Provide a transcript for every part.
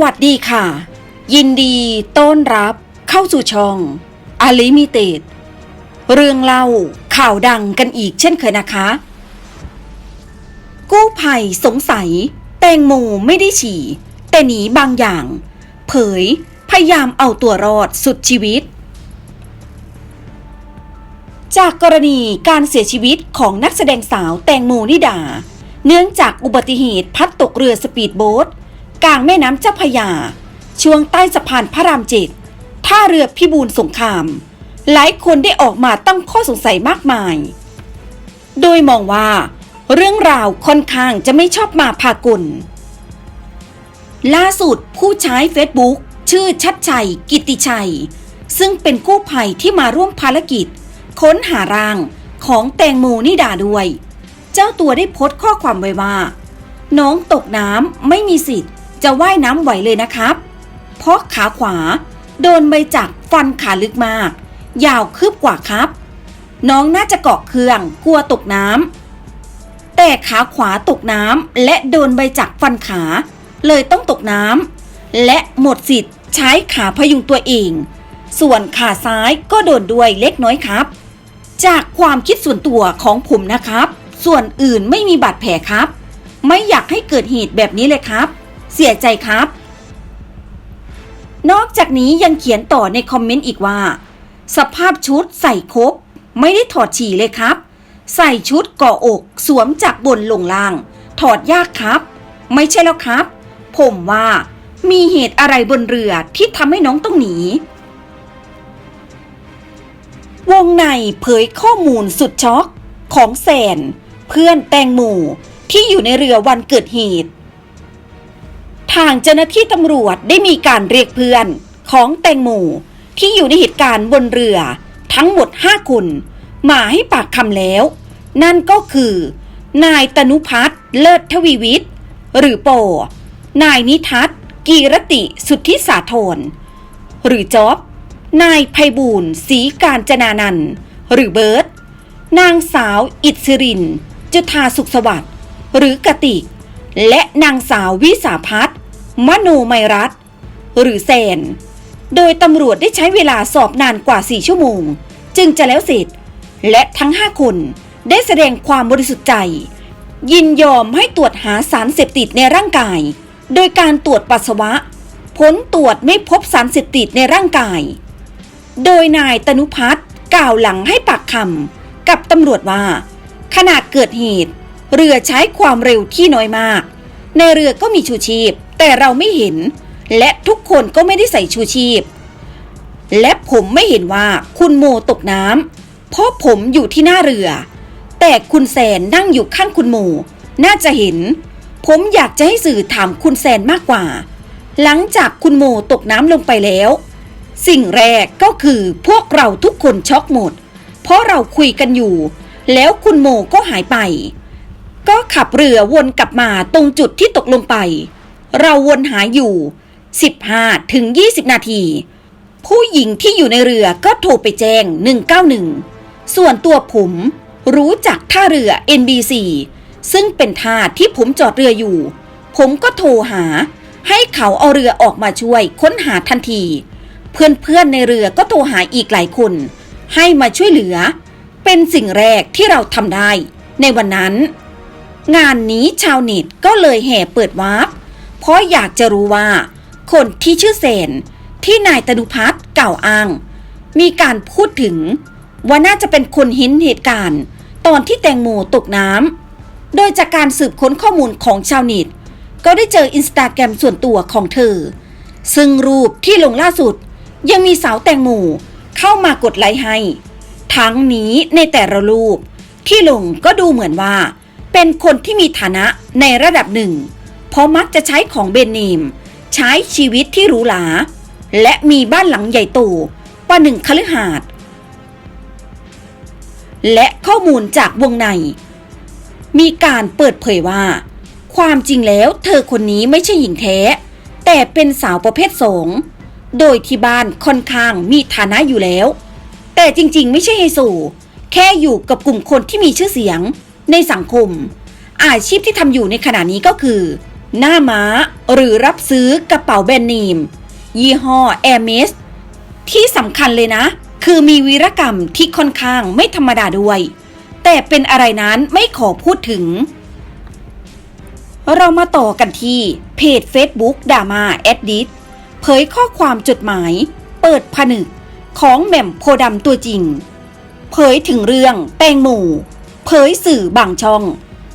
สวัสดีค่ะ ยินดีต้อนรับเข้าสู่ช่องอลิมิเต็ดเรื่องเล่าข่าวดังกันอีกเช่นเคยนะคะ กู้ภัยสงสัย แตงโมไม่ได้ฉี่ แต่หนีบางอย่าง เผยพยายามเอาตัวรอดสุดชีวิต จากกรณีการเสียชีวิตของนักแสดงสาวแตงโมนิดา เนื่องจากอุบัติเหตุพัดตกเรือสปีดโบ๊ท กลางแม่น้ำเจ้าพยา ช่วงใต้สะพานพระรามเจ็ดท่าเรือพิบูลสงคราม หลายคนได้ออกมาตั้งข้อสงสัยมากมาย โดยมองว่าเรื่องราวค่อนข้างจะไม่ชอบมาพากล ล่าสุดผู้ใช้เฟซบุ๊กชื่อชัดชัย กิตติชัย ซึ่งเป็นกู้ภัยที่มาร่วมภารกิจ ค้นหาร่างของแตงโมนิดาด้วย เจ้าตัวได้โพสต์ข้อความไว้ว่า น้องตกน้ำไม่มีสิทธิ์ จะว่ายน้ำไหวเลยนะครับ เพราะขาขวา โดนใบจักรฟันขาลึกมาก ยาวคืบกว่าครับ น้องน่าจะเกาะเครื่องกลัวตกน้ำแต่ขาขวาตกน้ำและโดนใบจักรฟันขา เลยต้องตกน้ำและหมดสิทธิ์ใช้ขาพยุงตัวเอง ส่วนขาซ้ายก็โดนด้วยเล็กน้อยครับ จากความคิดส่วนตัวของผมนะครับ ส่วนอื่นไม่มีบาดแผลครับ ไม่อยากให้เกิดเหตุแบบนี้เลยครับ เสียใจครับ นอกจากนี้ยังเขียนต่อในคอมเมนต์อีกว่า สภาพชุดใส่ครบไม่ได้ถอดฉี่เลยครับ ใส่ชุดก่ออกสวมจากบนลงล่าง ถอดยากครับ ไม่ใช่แล้วครับ ผมว่ามีเหตุอะไรบนเรือที่ทำให้น้องต้องหนีวงในเผยข้อมูลสุดช็อกของแสน เพื่อนแตงโมที่อยู่ในเรือวันเกิดเหตุ ทางเจ้าหน้าที่ตำรวจได้มีการเรียกเพื่อนของแตงโมที่อยู่ในเหตุการณ์บนเรือ ทั้งหมดห้าคนมาให้ปากคำแล้ว นั่นก็คือ นายตนุพัฒน์เลิศทวีวิทย์หรือโป นายนิทัศกีรติสุทธิสาธรหรือจ๊อบ นายไพบูลย์ศรีการจนานันท์หรือเบิร์ตนางสาวอิสริน จุธาสุขสวัสดิ์หรือกติก และนางสาววิสาพัฒน์ มโนไมรัตหรือแซน โดยตำรวจได้ใช้เวลาสอบนานกว่า 4 ชั่วโมง จึงจะแล้วเสร็จ และทั้ง 5 คนได้แสดงความบริสุทธิ์ใจ ยินยอมให้ตรวจหาสารเสพติดในร่างกาย โดยการตรวจปัสสาวะ ผลตรวจไม่พบสารเสพติดในร่างกาย โดยนายตนุพัฒน์กล่าวหลังให้ปากคำกับตำรวจว่าขณะเกิดเหตุ เรือใช้ความเร็วที่น้อยมาก ในเรือก็มีชูชีพ แต่เราไม่เห็น และทุกคนก็ไม่ได้ใส่ชูชีพ และผมไม่เห็นว่าคุณโมตกน้ำเพราะผมอยู่ที่หน้าเรือ แต่คุณแซนนั่งอยู่ข้างคุณโม น่าจะเห็น ผมอยากจะให้สื่อถามคุณแซนมากกว่า หลังจากคุณโมตกน้ำลงไปแล้ว สิ่งแรกก็คือพวกเราทุกคนช็อกหมด เพราะเราคุยกันอยู่ แล้วคุณโมก็หายไป ก็ขับเรือวนกลับมาตรงจุดที่ตกลงไป เราวนหาอยู่ 15ถึง20 นาที ผู้หญิงที่อยู่ในเรือก็โทรไปแจ้ง 191 ส่วนตัวผมรู้จักท่าเรือ NBC ซึ่งเป็นท่าที่ผมจอดเรืออยู่ ผมก็โทรหา ให้เขาเอาเรือออกมาช่วยค้นหาทันที เพื่อนๆในเรือก็โทรหาอีกหลายคน ให้มาช่วยเหลือ เป็นสิ่งแรกที่เราทำได้ ในวันนั้น งานนี้ชาวเน็ตก็เลยแห่เปิดวาร์ป เพราะอยากจะรู้ว่า คนที่ชื่อเซนที่นายตนุพัฒน์กล่าวอ้าง มีการพูดถึง ว่าน่าจะเป็นคนเห็นเหตุการณ์ ตอนที่แตงโมตกน้ำโดยจากการสืบค้นข้อมูลของชาวเน็ตก็ได้เจออินสตาแกรมส่วนตัวของเธอ ซึ่งรูปที่ลงล่าสุด ยังมีสาวแตงโมเข้ามากดไลค์ให้ ทั้งนี้ในแต่ละรูปที่ลงก็ดูเหมือนว่า เป็นคนที่มีฐานะในระดับหนึ่ง ราะมักจะใช้ของเบรนด์เนม ใช้ชีวิตที่หรูหรา และมีบ้านหลังใหญ่โตประหนึ่งคฤหาสน์และข้อมูลจากวงใน มีการเปิดเผยว่า ความจริงแล้วเธอคนนี้ไม่ใช่หญิงแท้ แต่เป็นสาวประเภทสองโดยที่บ้านค่อนข้างมีฐานะอยู่แล้ว แต่จริงๆ ไม่ใช่ไฮโซแค่อยู่กับกลุ่มคนที่มีชื่อเสียงในสังคม อาชีพที่ทำอยู่ในขณะนี้ก็คือ หน้าม้า หรือรับซื้อกระเป๋าแบรนด์เนีมยี่ห้อแอร์เมสที่สำคัญเลยนะ คือมีวีรกรรมที่ค่อนข้างไม่ธรรมดาด้วย แต่เป็นอะไรนั้นไม่ขอพูดถึง เรามาต่อกันที่เพจ Facebook ดามาแอดดิเผยข้อความจดหมาย เปิดผนึกของแหม่มโพดำตัวจริง เผยถึงเรื่องแตงโมเผยสื่อบางช่อง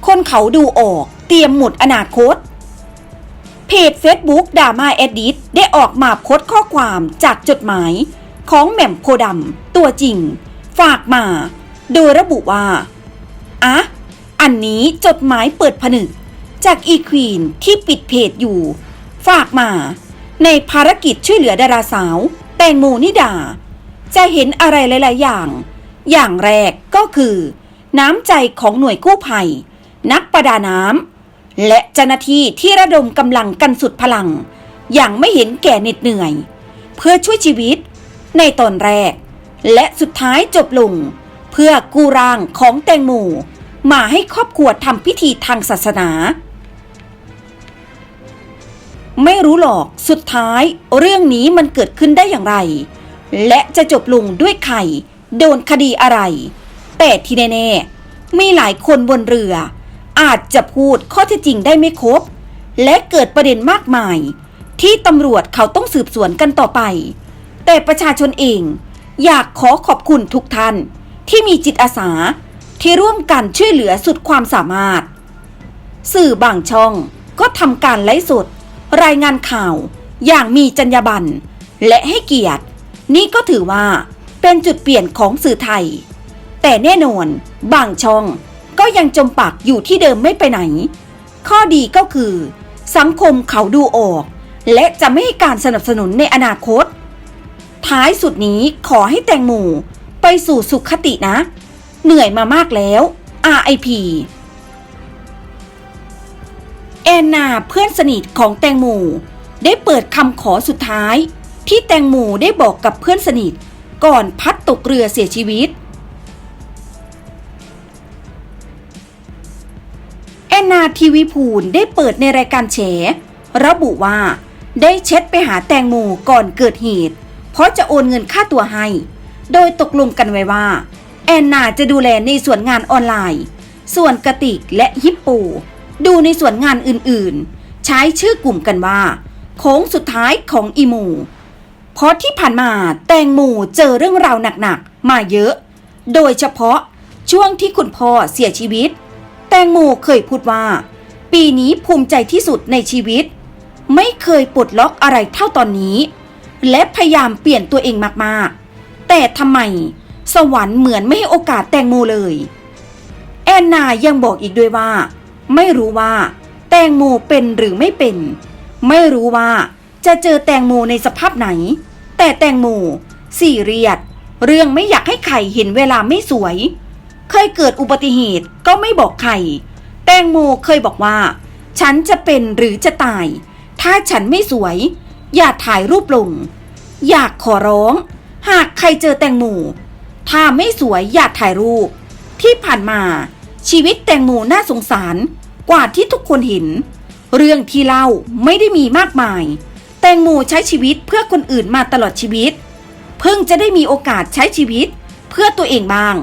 คนเขาดูออกเตรียมหมดอนาคต เพจ Facebook ดามาแอดดิได้ออกมาโพสต์ข้อความจากจดหมาย ของแหม่มโพดำตัวจริง ฝากมา โดยระบุว่าอะอันนี้จดหมายเปิดผนึก จากอีควีนที่ปิดเพจอยู่ ฝากมา ในภารกิจช่วยเหลือดาราสาว แตงโมนิดา จะเห็นอะไรหลาย ๆ อย่าง อย่างแรกก็คือ น้ำใจของหน่วยกู้ภัย นักประดาน้ำ และเจ้าหน้าที่ที่ระดมกำลังกันสุดพลัง อย่างไม่เห็นแก่เหน็ดเหนื่อย เพื่อช่วยชีวิต ในตอนแรก และสุดท้ายจบลง เพื่อกู้ร่างของแตงโมมาให้ครอบครัวทำพิธีทางศาสนา ไม่รู้หรอกสุดท้ายเรื่องนี้มันเกิดขึ้นได้อย่างไร และจะจบลงด้วยใครโดนคดีอะไร แต่ที่แน่ๆมีหลายคนบนเรือ อาจจะพูดข้อเท็จจริงได้ไม่ครบ และเกิดประเด็นมากมาย ที่ตำรวจเขาต้องสืบสวนกันต่อไป แต่ประชาชนเอง อยากขอขอบคุณทุกท่าน ที่มีจิตอาสาที่ร่วมกันช่วยเหลือสุดความสามารถ สื่อบางช่องก็ทำการไลฟ์สด รายงานข่าวอย่างมีจรรยาบรรณและให้เกียรติ นี่ก็ถือว่าเป็นจุดเปลี่ยนของสื่อไทย แต่แน่นอนบางช่อง ก็ยังจมปักอยู่ที่เดิมไม่ไปไหน ข้อดีก็คือ สังคมเขาดูออก และจะไม่ให้การสนับสนุนในอนาคต ท้ายสุดนี้ขอให้แตงโมไปสู่สุขคตินะ เหนื่อยมามากแล้ว RIP แอนนาเพื่อนสนิทของแตงโมได้เปิดคำขอสุดท้าย ที่แตงโมได้บอกกับเพื่อนสนิท ก่อนพัดตกเรือเสียชีวิตาทีวีพูลได้เปิดในรายการแฉระบุว่า ได้เช็ดไปหาแตงโมก่อนเกิดเหตุ เพราะจะโอนเงินค่าตัวให้ โดยตกลงกันไว้ว่า แอนนาจะดูแลในส่วนงานออนไลน์ ส่วนกระติกและฮิปโป ดูในส่วนงานอื่นๆ ใช้ชื่อกลุ่มกันว่า โค้งสุดท้ายของอีโมเพราะที่ผ่านมาแตงโมเจอเรื่องราวหนักๆ มาเยอะ โดยเฉพาะช่วงที่คุณพ่อเสียชีวิต ตงโมเคยพูดว่า ปีนี้ภูมิใจที่สุดในชีวิต ไม่เคยปลดล็อกอะไรเท่าตอนนี้ และพยายามเปลี่ยนตัวเองมากๆ แต่ทำไม สวรรค์เหมือนไม่ให้โอกาสแตงโมเลย แอนนายังบอกอีกด้วยว่า ไม่รู้ว่า แตงโมเป็นหรือไม่เป็น ไม่รู้ว่าจะเจอแตงโมในสภาพไหน แต่แตงโมสี่เรียด เรื่องไม่อยากให้ใครเห็นเวลาไม่สวย เคยเกิดอุบัติเหตุก็ไม่บอกใคร แตงโมเคยบอกว่า ฉันจะเป็นหรือจะตาย ถ้าฉันไม่สวย อย่าถ่ายรูปลง อยากขอร้อง หากใครเจอแตงโมถ้าไม่สวยอย่าถ่ายรูป ที่ผ่านมา ชีวิตแตงโมน่าสงสารกว่าที่ทุกคนเห็น เรื่องที่เล่าไม่ได้มีมากมาย แตงโมใช้ชีวิตเพื่อคนอื่นมาตลอดชีวิต เพิ่งจะได้มีโอกาสใช้ชีวิตเพื่อตัวเองบ้าง